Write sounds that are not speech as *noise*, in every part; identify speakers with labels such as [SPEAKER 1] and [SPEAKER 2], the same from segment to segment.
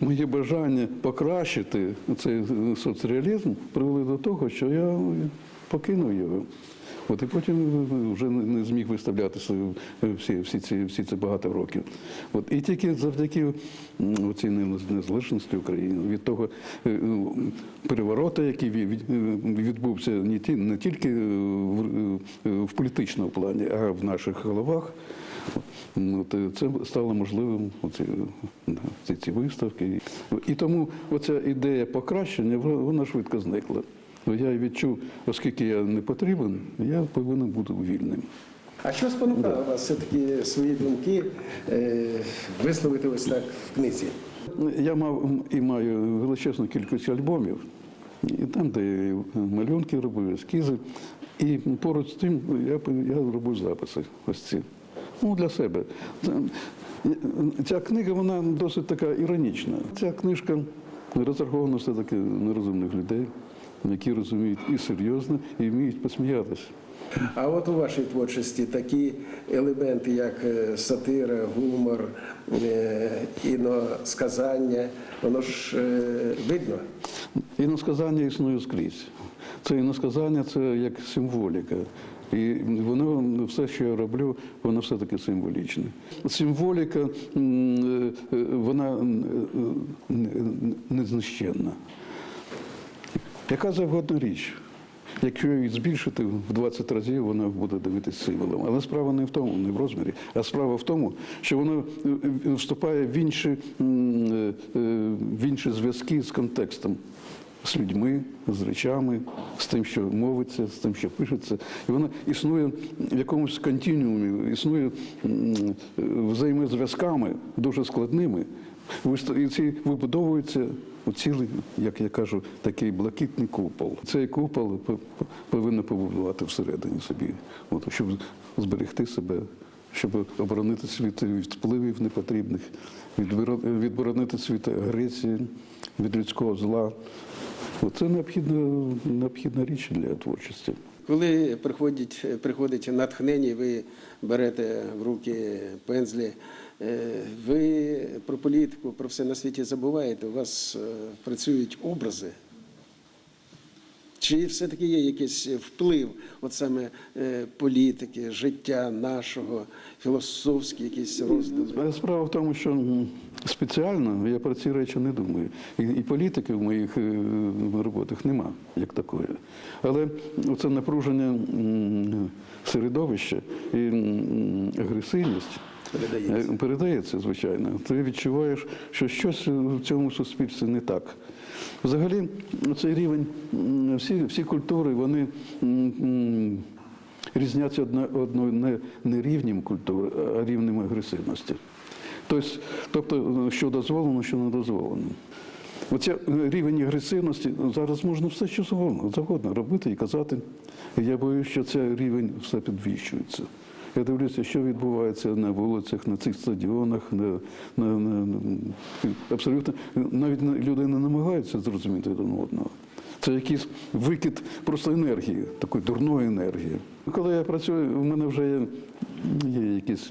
[SPEAKER 1] Моє бажання покращити цей соцреалізм привели до того, що я покинув його. От і потім вже не зміг виставляти всі, всі, ці, всі ці багато років. От, і тільки завдяки цій незалежності України, від того е, перевороту, який ві- від- е, відбувся не, ті, не тільки в, е, в політичному плані, а в наших головах. То це стало можливим оці, ці, ці виставки. І тому оця ідея покращення вона- швидко зникла. Я відчув, оскільки я не потрібен, я повинен бути вільним.
[SPEAKER 2] А що спонукало вас все-таки свої думки е, висловити ось так в книзі?
[SPEAKER 1] Я мав і маю величезну кількість альбомів, і там, де малюнки робив, ескізи. І поруч з тим я, я робив записи ось ці. Ну, для себе. Ця книга вона досить така іронічна. Ця книжка розрахована все-таки на розумних людей, які розуміють і серйозно, і вміють посміятися.
[SPEAKER 2] А от у вашій творчості такі елементи, як е, сатира, гумор, е, іносказання, воно ж е, видно.
[SPEAKER 1] Іносказання існує скрізь. Це іносказання це як символіка. І воно все, що я роблю, воно все-таки символічне. Символіка е, вона е, незнищенна. Яка завгодна річ. Якщо її збільшити в 20 разів, вона буде дивитися символом. Але справа не в тому, не в розмірі, а справа в тому, що воно е, е, вступає в інші, е, е, в інші зв'язки з контекстом, з людьми, з речами, з тим, що мовиться, з тим, що пишеться. І воно існує в якомусь континуумі, існує взаємозв'язками дуже складними. І ці вибудовуються у цілий, як я кажу, такий блакитний купол. Цей купол повинен побудувати всередині собі, от, щоб зберегти себе, щоб оборонити світ від впливів непотрібних, відборо- відборонити світ агресії, від людського зла. Це необхідна, необхідна річ для творчості.
[SPEAKER 2] Коли приходить, приходить натхнення, ви берете в руки пензлі, е, ви про політику, про все на світі забуваєте, у вас е, працюють образи. Чи все-таки є якийсь вплив, от саме е, політики, життя нашого, філософські якісь роздуми?
[SPEAKER 1] Справа в тому, що спеціально я про ці речі не думаю. І, і політики в моїх е, роботах нема як такої. Але це напруження середовища і агресивність.
[SPEAKER 2] Передається.
[SPEAKER 1] Е, Передається, звичайно. Ти відчуваєш, що щось в цьому суспільстві не так. Взагалі, цей рівень, всі, всі культури, вони різняться одне, одно, не, не рівнем культури, а рівнем агресивності. Тобто, тобто, що дозволено, що не дозволено. Оце е, рівень агресивності зараз можна все що завгодно, завгодно робити і казати. Я боюся, що цей рівень все підвищується. Я дивлюся, що відбувається на вулицях, на цих стадіонах, на, на, на, абсолютно навіть люди не намагаються зрозуміти один одного. Це якийсь викид просто енергії, такої дурної енергії. Коли я працюю, в мене вже є, є якісь.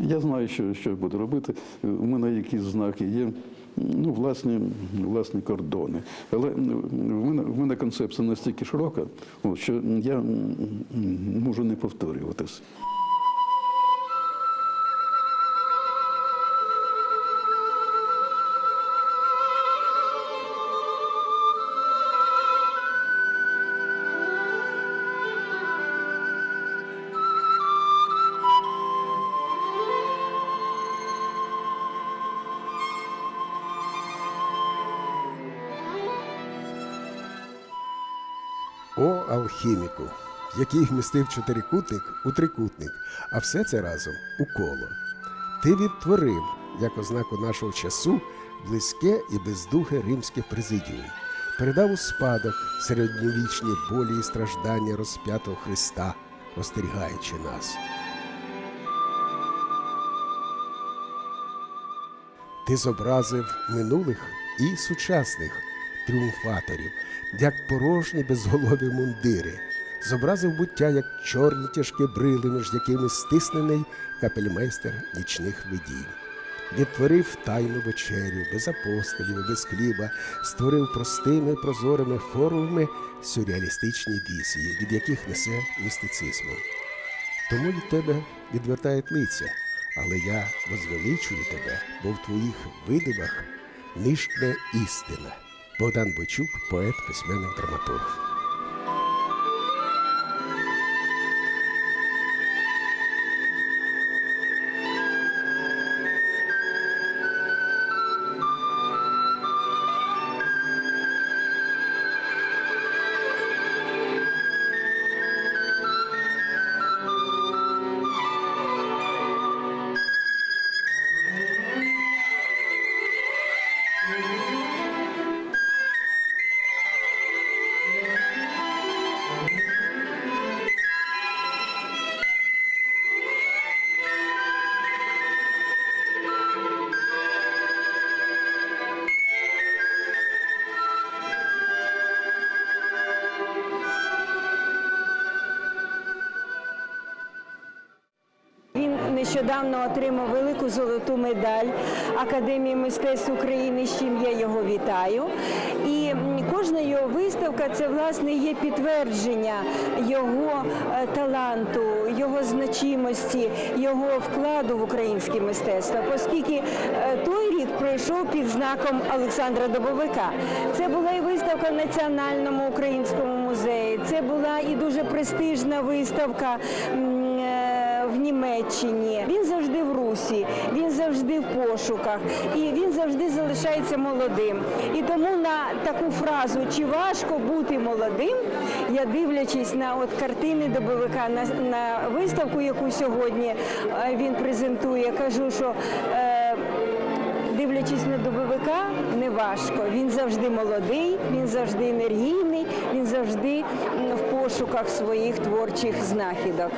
[SPEAKER 1] Я знаю, що, що я буду робити. У мене якісь знаки є. Ну, власні, власні кордони. Але в мене, в мене концепція настільки широка, що я можу не повторюватись.
[SPEAKER 3] О, алхіміку, який вмістив чотирикутник у трикутник, а все це разом у коло. Ти відтворив, як ознаку нашого часу, близьке і бездухе римське президіум, передав у спадок середньовічні болі і страждання розп'ятого Христа, остерігаючи нас. Ти зобразив минулих і сучасних тріумфаторів, як порожні безголові мундири, зобразив буття, як чорні тяжкі брили, між якими стиснений капельмейстер нічних видінь. відтворив тайну вечерю без апостолів, без хліба, створив простими прозорими формами сюрреалістичні візії, від яких несе містицизмом. Тому від тебе відвертають лиця, але я возвеличую тебе, бо в твоїх видивах нишкне істина. Богдан Бойчук, поет, письменник, драматург.
[SPEAKER 4] Нещодавно отримав велику золоту медаль Академії мистецтв України, з чим я його вітаю. І кожна його виставка це власне є підтвердження його е, таланту, його значимості, його вкладу в українське мистецтво, оскільки е, той рік пройшов під знаком Олександра Добовика. Це була і виставка в Національному українському музеї. Це була і дуже престижна виставка. В Німеччині. Він завжди в русі, він завжди в пошуках, і він завжди залишається молодим. І тому на таку фразу чи важко бути молодим, я дивлячись на от картини добовика на, на виставку, яку сьогодні е, він презентує, кажу, що. Е, Дивлячись на добовика, не важко. Він завжди молодий, він завжди енергійний, він завжди в пошуках своїх творчих знахідок.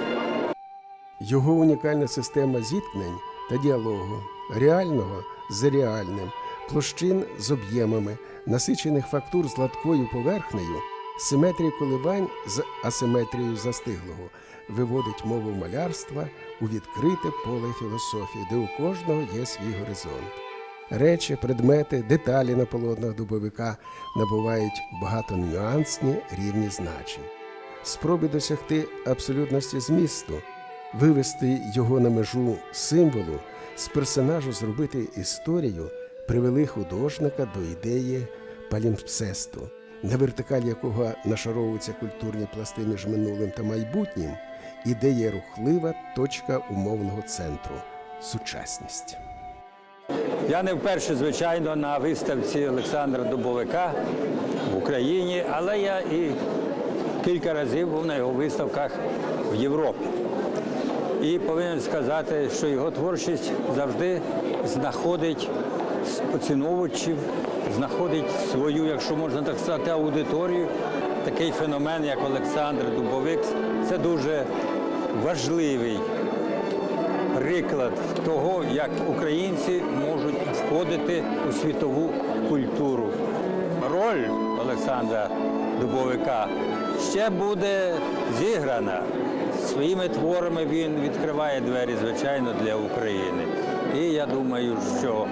[SPEAKER 3] Його унікальна система зіткнень та діалогу, реального з реальним, площин з об'ємами, насичених фактур з гладкою поверхнею, симетрії коливань з асиметрією застиглого, виводить мову малярства у відкрите поле філософії, де у кожного є свій горизонт. Речі, предмети, деталі на полотнах дубовика набувають багатонюансні рівні значень. Спроби досягти абсолютності змісту, вивести його на межу символу, з персонажу зробити історію, привели художника до ідеї палімпсесту, на вертикалі якого нашаровуються культурні пласти між минулим та майбутнім, ідея рухлива точка умовного центру сучасність.
[SPEAKER 5] Я не вперше, звичайно, на виставці Олександра Дубовика в Україні, але я і кілька разів був на його виставках в Європі. І повинен сказати, що його творчість завжди знаходить поціновувачів, знаходить свою, якщо можна так сказати, аудиторію. Такий феномен, як Олександр Дубовик, це дуже важливий приклад того, як українці можуть входити у світову культуру. Роль Олександра Дубовика ще буде зіграна Своїми творами він відкриває двері, звичайно, для України. І я думаю, що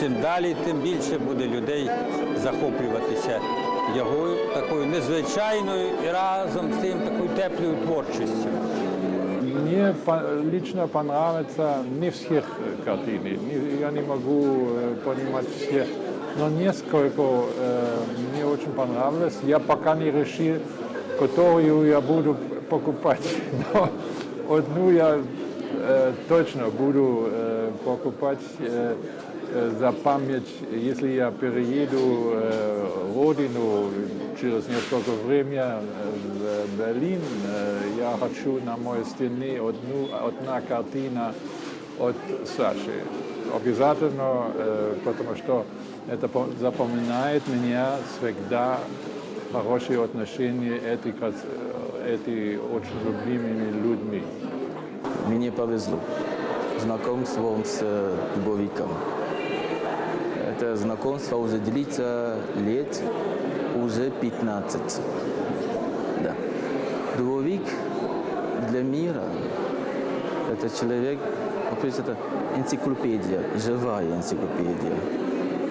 [SPEAKER 5] чим далі, тим більше буде людей захоплюватися його такою незвичайною і разом з тим такою теплою творчістю.
[SPEAKER 6] Мне по- лично понравится не всех э, картины. Не- Я не могу э, понимать всех, но несколько э, мне очень понравилось. Я пока не решил, которую я буду покупать. *laughs* Но одну я э, точно буду э, покупать э, э, за память, если я перееду э, родину через несколько времени э, в Берлин, э, я хочу на моей стене одну, одна картина от Саши. Обязательно, э, потому что это по- запоминает меня всегда хорошие отношения эти, крас- э, эти очень любимыми людьми.
[SPEAKER 7] Мені повезло знакомством с Дубовиком. Это знакомство уже длится лет уже 15. Да. Дубовик для мира – это человек То есть это энциклопедия, живая энциклопедия.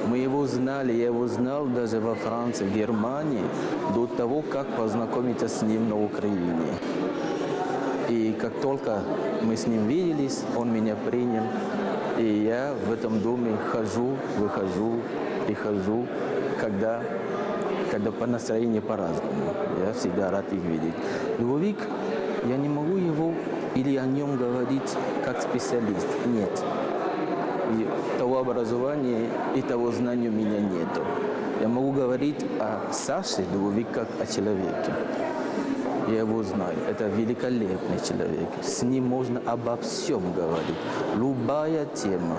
[SPEAKER 7] Мы его знали, я его знал даже во Франции, в Германии, до того, как познакомиться с ним на Украине. И как только мы с ним виделись, он меня принял. И я в этом доме хожу, выхожу, прихожу, когда, когда по настроению по-разному. Я всегда рад их видеть. Дубовик, я не могу его или о нем говорить как специалист. Нет. И того образования и того знания у меня нету. Я могу говорить о Саше Дубовик как о человеке. Я его знаю. Это великолепный человек. С ним можно обо всем говорить. Любая тема.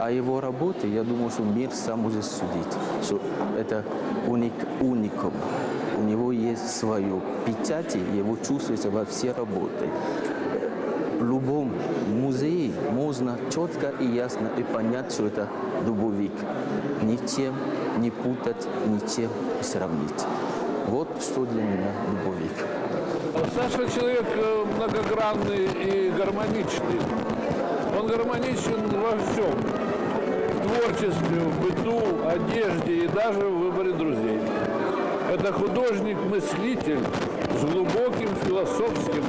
[SPEAKER 7] А его работе, я думаю, что мир сам может судить, что это уник, уникум. У него есть свое печати, его чувствуется во все работы. В любом музее можно четко и ясно и понять, что это дубовик. Ничем не путать, ничем сравнить. Вот что для меня дубовик.
[SPEAKER 8] Саша человек э, многогранный и гармоничный. Он гармоничен во всем. В творчестве, в быту, одежде и даже в выборе друзей. Это художник-мыслитель с глубоким философским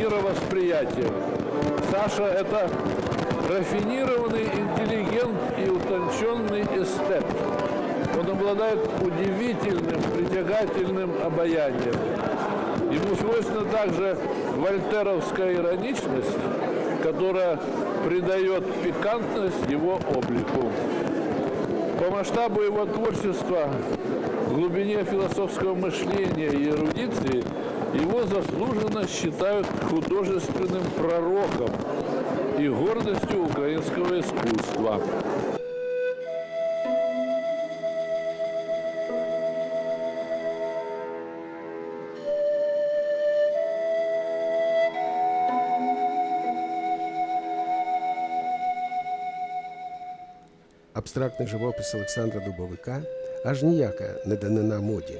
[SPEAKER 8] мировосприятием. Саша – это рафинированный интеллигент и утонченный эстет. Он обладает удивительным, притягательным обаянием. Ему свойственна также вольтеровская ироничность, которая придает пикантность его облику. По масштабу его творчества, глубине философского мышления и эрудиции его заслуженно считают художественным пророком и гордостью украинского искусства.
[SPEAKER 3] Абстрактний живопис Олександра Дубовика аж ніяка не данина моді.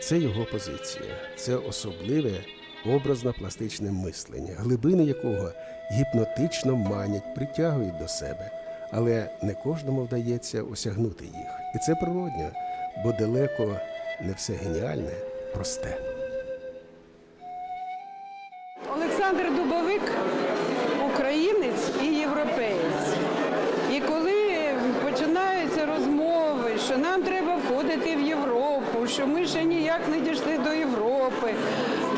[SPEAKER 3] Це його позиція, це особливе образно-пластичне мислення, глибини якого гіпнотично манять, притягують до себе. Але не кожному вдається осягнути їх. І це природньо, бо далеко не все геніальне, просте.
[SPEAKER 9] Олександр Дубовик українець і європеєць. І коли починаються розмови, що нам треба входити в Європу, що ми ще ніяк не дійшли до Європи,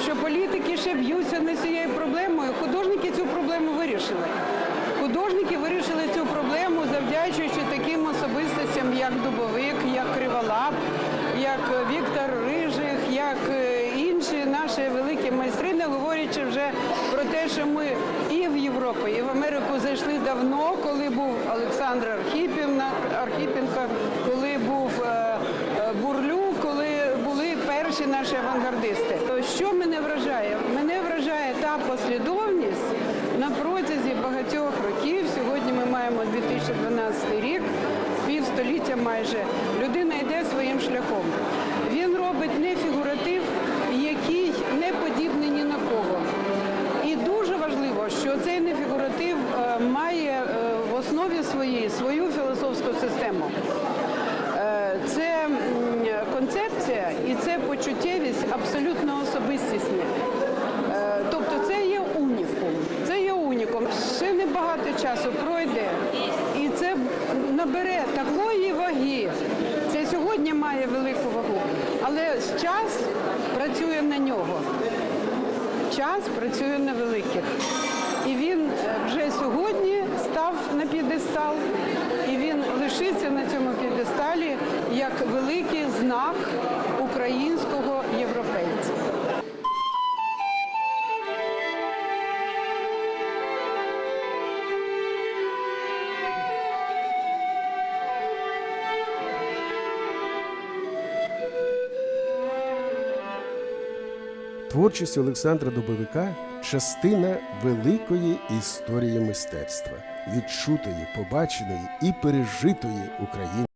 [SPEAKER 9] що політики ще б'ються над цією проблемою, художники цю проблему вирішили. Художники вирішили цю проблему, завдячуючи таким особистостям, як Дубовик, як Криволап, як Віктор Рижих, як е, інші наші великі майстри, не говорячи вже про те, що ми і в Європу, і в Америку зайшли давно, коли був Олександр Архіпівна, Архіпенко, коли був перші наші авангардисти. Що мене вражає? Мене вражає та послідовність на протязі багатьох років. Сьогодні ми маємо 2012 рік, півстоліття майже. Людина йде своїм шляхом. Він робить не фігуратив, який не подібний ні на кого. І дуже важливо, що цей нефігуратив е, має е, в основі своїй свою філософську систему. Концепція і це почуттєвість абсолютно особистісні. Е, Тобто це є унікум. Це є унікум. Ще небагато часу пройде, і це набере такої ваги. Це сьогодні має велику вагу, але час працює на нього час працює на великих. І він е, вже сьогодні став на п'єдестал, і він лишиться на цьому п'єдесталі як великий знак українського європейця.
[SPEAKER 3] Творчість Олександра Дубовика частина великої історії мистецтва, відчутої, побаченої і пережитої Україною.